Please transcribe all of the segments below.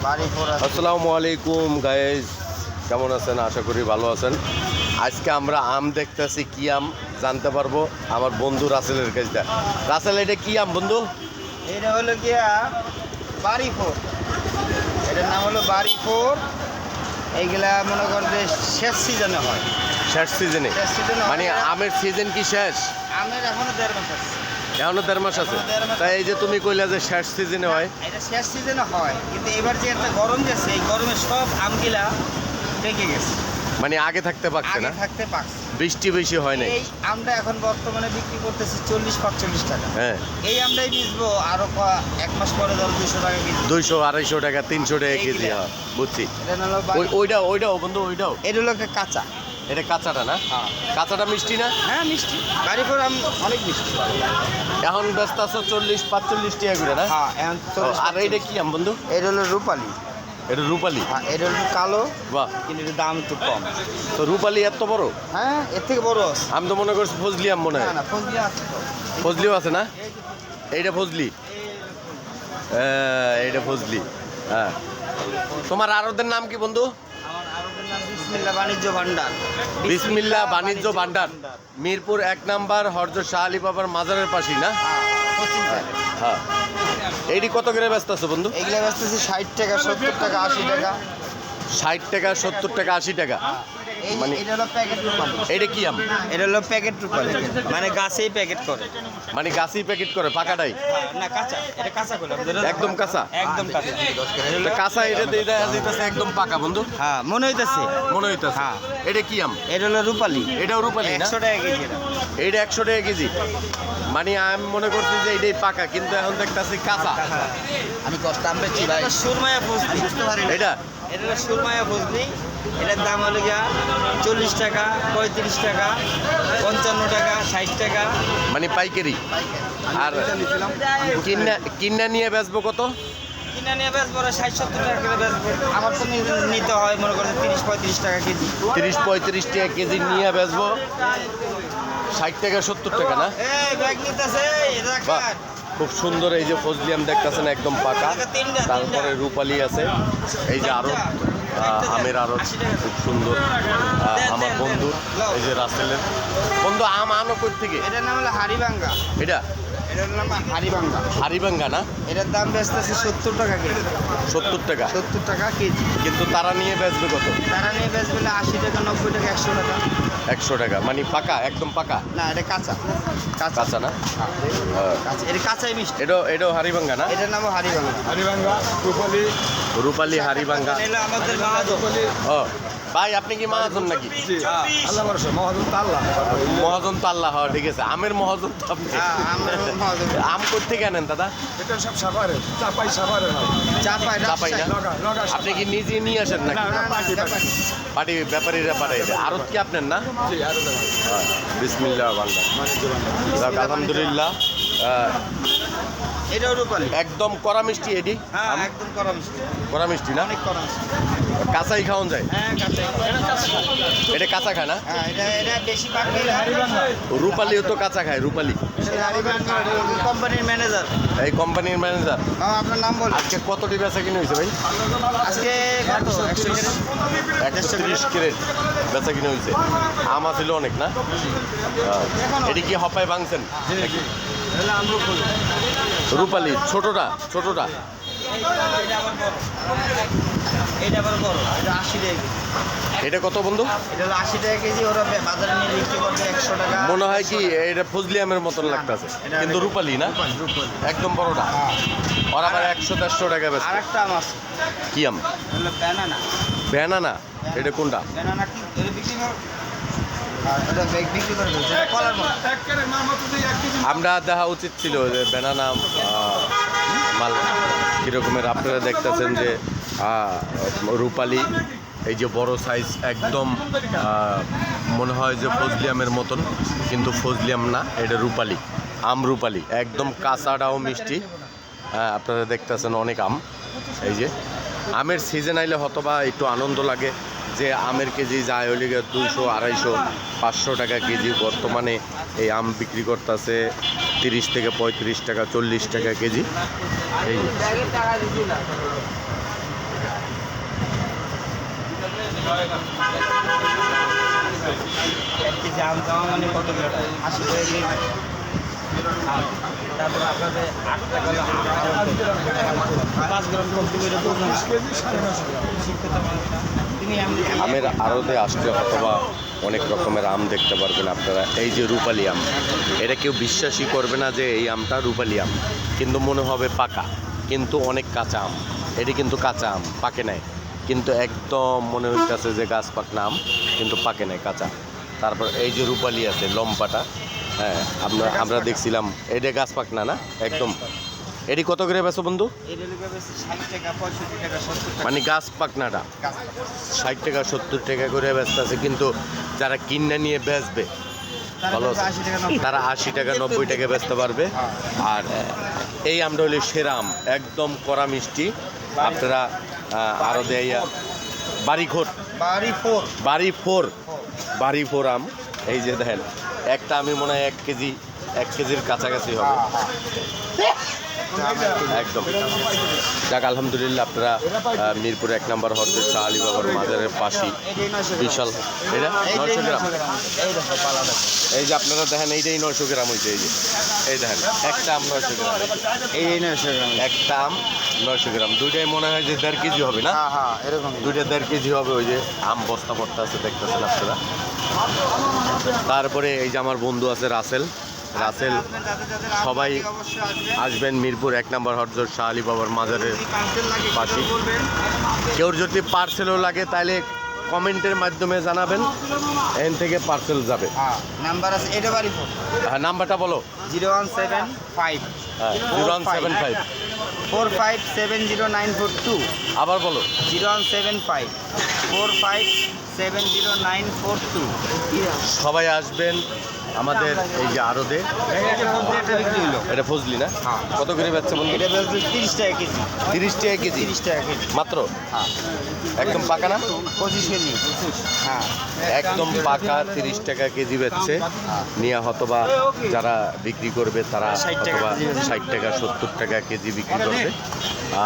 আসসালামু আলাইকুম গাইজ কেমন আছেন? আশা করি ভালো আছেন। আজকে আমরা আম দেখতেছি কি আম জানতে পারব? আমার বন্ধু রাসেলের কাছে রাসেল এটা কি আম বন্ধু? এটা হলো গিয়া বাড়ি ফোর এটার নাম হলো বাড়ি ফোর এইগুলা মনে কর যে শেষ সিজনে হয়। শেষ সিজনে শেষ সিজনে মানে আমের সিজন কি শেষ? আমের এখনও দেড় মাস আছে এখনও দেড় মাস আছে। তাই এই যে তুমি কইলা যে শেষ সিজনে হয়। এটা শেষ সিজনে হয় কিন্তু এবার যে একটা গরম গেছে এই গরমে সব আমগুলা পেকে গেছে। মানে আগে থাকতে পারছে না? থাকতে পারছে বৃষ্টি বেশি হয় নাই? এই আমটা এখন বর্তমানে বিক্রি করতেছি চল্লিশ পাঁচচল্লিশ টাকা। হ্যাঁ। এই আমটাই বেচবো আরও এক মাস পরে ধরো দুশো টাকা কেজি। দুইশো আড়াইশো টাকা তিনশো টাকা কেজি। হ্যাঁ বুঝছি। ওইটা ওইটাও বন্ধু ওইটাও। এটা হলো কাঁচা। এটা কাঁচাটা না? হ্যাঁ। কাঁচাটা মিষ্টি না? হ্যাঁ মিষ্টি। বাড়ি পর আম অনেক মিষ্টি। এখন ব্যস্ত আছো চল্লিশ পাঁচচল্লিশ টাকা করে না? হ্যাঁ আর এইটা কি আম বন্ধু? এটা হলো রূপালি। এটা রূপালি? হ্যাঁ এটা হলো কালো বাহ। কিন্তু এটার দাম একটু কম। তো রূপালি এত বড়? হ্যাঁ এর থেকে বড় আমি তো মনে করছি ফজলি আম মনে হয়। না ফজলি আছে ফজলিও আছে না? এইটা ফজলি? হ্যাঁ, এইটা ফজলি। হ্যাঁ। তোমার আরদের নাম কি বন্ধু? বাণিজ্য ভান্ডার। বিসমিল্লা বাণিজ্য ভান্ডার। মিরপুর এক নাম্বার হরজ শাহ আলী বাবার মাজারের পাশেই না? হ্যাঁ, হ্যাঁ। এইটি কত করে ব্যস্ত আছে বন্ধু? এগুলো বেচতেছি ষাট টাকা সত্তর টাকা আশি টাকা। ষাট টাকা সত্তর টাকা আশি টাকা। এই যে মানে- এটা হলো প্যাকেট রূপালি এইটা কি আম? এটা হলো প্যাকেট রূপালি মানে গাছেই প্যাকেট করে। মানে গাছই প্যাকেট করে পাকাটাই না কাঁচা। এটা কাঁচা করলাম একদম কাঁচা? একদম কাঁচা। কাঁচা এটা দিয়ে দেয়া যাইতেছে একদম পাকা বন্ধু। হ্যাঁ মনে হইতেছে। মনে হইতেছে। হ্যাঁ। এটা কি আম? এটা হলো রূপালি। এটাও রূপালি একশো টাকা কেজি এটা। এইটা একশো টাকা কেজি। মানে আমি মনে করছি যে এটাই পাকা কিন্তু এখন দেখতেছি কাঁচা। আমি কষ্ট আমি ভাই। সুরমায়া বুঝতে পারি এটা? এটা হলো সুরমায়া ফজলি এটার দাম হলো গিয়া চল্লিশ টাকা পঁয়ত্রিশ টাকা পঞ্চান্ন টাকা ষাট টাকা। মানে পাইকারি। আর কিন্না কিন্না নিয়ে বেচবো কত? কিনে নিয়ে বেচবো ষাট সত্তর টাকা করে বেচবো। আমার তো নিতে হয় মনে করেন তিরিশ পঁয়ত্রিশ টাকা কেজি। তিরিশ পঁয়ত্রিশ টাকা কেজি নিয়ে বেচবো। ষাট টাকা সত্তর টাকা না? ব্যাগ নিতেছে? খুব সুন্দর এই যে ফজলি আম দেখতেছেন একদম পাকা। তারপরে। রূপালি আছে। এই যে আরও আমের আরও খুব সুন্দর। আমার বন্ধু এই যে রাসেলের। বন্ধু আম আনো কোথেকে এটার নাম হলো হারিবাঙ্গা এটা? এটার নাম হাড়িভাঙ্গা হারিবাঙ্গা না? এটার দাম বেচতেছে সত্তর টাকা কেজি। সত্তর টাকা? সত্তর টাকা কেজি। কিন্তু তারা নিয়ে বেচবে কত? তারা নিয়ে বেচবে আশি টাকা নব্বই টাকা একশো টাকা। একশো টাকা। মানে পাকা একদম পাকা? না এটা কাঁচা। কাঁচা। না? হ্যাঁ। কাঁচা। এটা কাঁচাই মিষ্টি। এটাও এটাও হারিবাঙ্গা না? এটার নাম হাড়িভাঙ্গা হারিভাঙ্গা রূপালি রূপালি হারিবাঙ্গা আমাদের ও। ভাই আপনি কি মহাজন নাকি? আল্লাহ ভরসা মহাজন তো আল্লাহ। মহাজন তো হওয়া ঠিক আছে। আমের মহাজন তো আপনি। হ্যাঁ। আম করতে আনেন দাদা? এটা সব সাভারে চাপাই সাভারে চাপাই চাপাই না? লগা লগা আপনি কি নিজে নিয়ে আসেন নাকি? পাটি, ব্যাপারীরা পাঠাই দেয় আরত কি আপনার না? জি আরও বিসমিল্লাহ আলহামদুলিল্লাহ। একদম কড়া মিষ্টি এটি হ্যাঁ একদম করা মিষ্টি। কড়া মিষ্টি না? অনেক করা মিষ্টি। কাঁচাই খাওয়ান যায়? হ্যাঁ এটা কাঁচা খায় না? হ্যাঁ এটা এটা বেশি পাকলে রূপালিও তো কাঁচা খায় রূপালি। কোম্পানির ম্যানেজার। এই কোম্পানির ম্যানেজার। আপনার নাম বল আজকে কতটি বেচা কিনে হয়েছে ভাই? আজকে একশো তিরিশ। ক্রেট বেচা কিনে হয়েছে। আম ছিল অনেক না? হ্যাঁ। এটি কি হপায় ভাঙছেন? তাহলে আমরা বলি রূপালি ছোটটা ছোটটা। এটা আবার বড় এটা বড় এটা আশি টাকা এটা কত বন্ধু? এটা হলো আশি টাকা কেজি ওরা বাজারে নিয়ে বিক্রি করবে একশো টাকা। মনে হয় কি এটা ফজলি আমের মতন লাগতেছে। কিন্তু রূপালি না। একদম বড়টা। ওর আবার একশো দেড়শো টাকা বেচে আর একটা আম আছে। কি আম? হলো ব্যানানা ব্যানানা এটা কোনটা? ব্যানানা কি? বিক্রি কেজি আমরা দেখা উচিত ছিল যে ব্যানানা মাল। কীরকমের আপনারা দেখতেছেন যে রূপালি, এই যে বড় সাইজ একদম মনে হয় যে ফজলিয়ামের মতন, কিন্তু ফজলিয়াম না, এটা রূপালি, আম রূপালি, একদম কাঁচাটাও মিষ্টি। হ্যাঁ আপনারা দেখতেছেন অনেক আম, এই যে। আমের সিজন আইলে হয়তোবা একটু আনন্দ লাগে, যে আমের কেজি যায় গিয়ে দুশো আড়াইশো, পাঁচশো টাকা কেজি বর্তমানে এই আম বিক্রি করতেছে। তিরিশ থেকে পঁয়ত্রিশ টাকা চল্লিশ টাকা কেজি। এই মানে আমের আড়তে আসলে অথবা অনেক রকমের আম দেখতে পারবেন আপনারা। এই যে রূপালি আম, এটা কেউ বিশ্বাসই করবে না যে এই আমটা রূপালি আম। কিন্তু মনে হবে পাকা, কিন্তু অনেক কাঁচা আম। এটি কিন্তু কাঁচা আম, পাকে নাই। কিন্তু একদম মনে হইতেছে যে গাছ পাকনা আম, কিন্তু পাকে নাই, কাঁচা। তারপর এই যে রূপালি আছে, লম্পাটা হ্যাঁ আমরা আমরা দেখছিলাম, এটা গাছ পাকনা না? একদম এটি কত করে বেছো বন্ধু? মানে গাছ পাকনাটা? ষাট টাকা সত্তর টাকা করে ব্যস্ত আছে কিন্তু যারা কিনে নিয়ে বেচবে তারা ভালো তারা আশি টাকা। নব্বই টাকা বেচতে পারবে। আর এই আমটা হলো সেরা আম একদম কড়া মিষ্টি। আপনারা আহ, আরও দেয় বাড়িঘর। বাড়ি ফোর বাড়ি ফোর বাড়ি ফোর আম। এই যে দেখেন একটা আমি মনে হয় এক কেজি এক কেজির কাছাকাছি হবে। একদম যাক আলহামদুলিল্লাহ আপনারা মিরপুর এক নম্বর হরদের শাহ আলী বাবার মাজারের গ্রাম। বিশাল। এটা? নয়শো গ্রাম? এই যে আপনারা দেখেন এইটাই নয়শো গ্রাম হয়েছে এই যে। এই দেখেন একটা আম নয়শো গ্রাম। এই নয়শো গ্রাম। একটা আম নয়শো গ্রাম। দুইটাই মনে হয় যে দেড় কেজি হবে না? হ্যাঁ হ্যাঁ এরকম। দুইটা দেড় কেজি হবে ওই যে আম বস্তা বস্তা আছে দেখতেছেন আপনারা? তারপরে এই যে আমার বন্ধু আছে রাসেল। রাসেল সবাই আসবেন মিরপুর এক নম্বর হরজর শাহ আলী বাবার মাজারের পাশে। কেউর যদি পার্সেলও লাগে তাহলে কমেন্টের মাধ্যমে জানাবেন। এখান থেকে পার্সেল যাবে। হ্যাঁ নাম্বার আছে এটা বাড়ি হ্যাঁ নাম্বারটা বলো। Zero one seven five. হ্যাঁ zero one seven five. Four five seven zero nine four two. আবার বলো। Zero one seven five. Four five seven zero nine four two. সবাই আসবেন। আমাদের এই যে আরদে এটা ফজলি না। কত করে বেচছে বন্ধু এটা বেচবে তিরিশ টাকা কেজি। তিরিশ টাকা কেজি? তিরিশ টাকা কেজি। মাত্র? হ্যাঁ। একদম পাকা না? পঁচিশ কেজি। হ্যাঁ। একদম পাকা তিরিশ টাকা কেজি বেচছে। নিয়ে হতবা যারা বিক্রি করবে তারা 60 টাকা অথবা কেজি বেচবে। ষাট টাকা সত্তর টাকা কেজি বিক্রি করবে।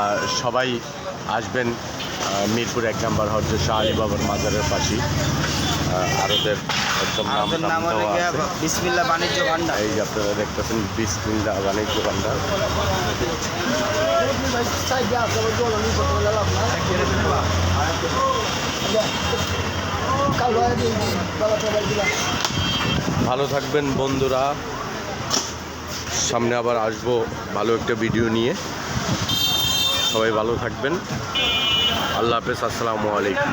আর সবাই আসবেন মিরপুর এক নম্বর হচ্ছে শাহ আলী বাবার মাজারের পাশেই। আহ, আরদের একদম নাম। বিসমিল্লা বাণিজ্য ভান্ডার। এই যে আপনারা দেখতেছেন বিসমিল্লা বাণিজ্য ভান্ডার। ভালো থাকবেন বন্ধুরা। সামনে আবার আসব ভালো একটা ভিডিও নিয়ে। সবাই ভালো থাকবেন। আল্লাহ হাফেজ আসসালামু আলাইকুম।